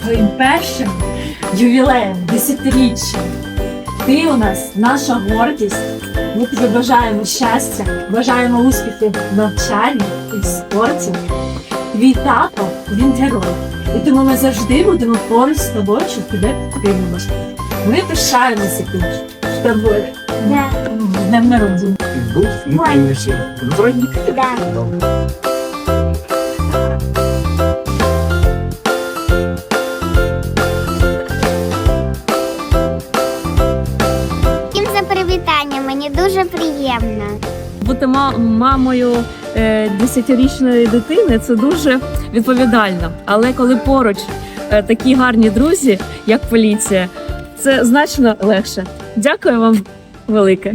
твоїм першим ювілеєм, десятиріччям. Ти у нас наша гордість. Ми тобі бажаємо щастя, бажаємо успіхів в навчанні і в спорті. Твій тато, він герой. І тому ми завжди будемо поруч з тобою, щоб тебе підтримувати. Ми пишаємося тут з тобою. З днем народження. Всім дуже приємно. Бути мамою е, десятирічної дитини це дуже відповідально. Але коли поруч е, такі гарні друзі, як поліція, це значно легше. Дякую вам велике.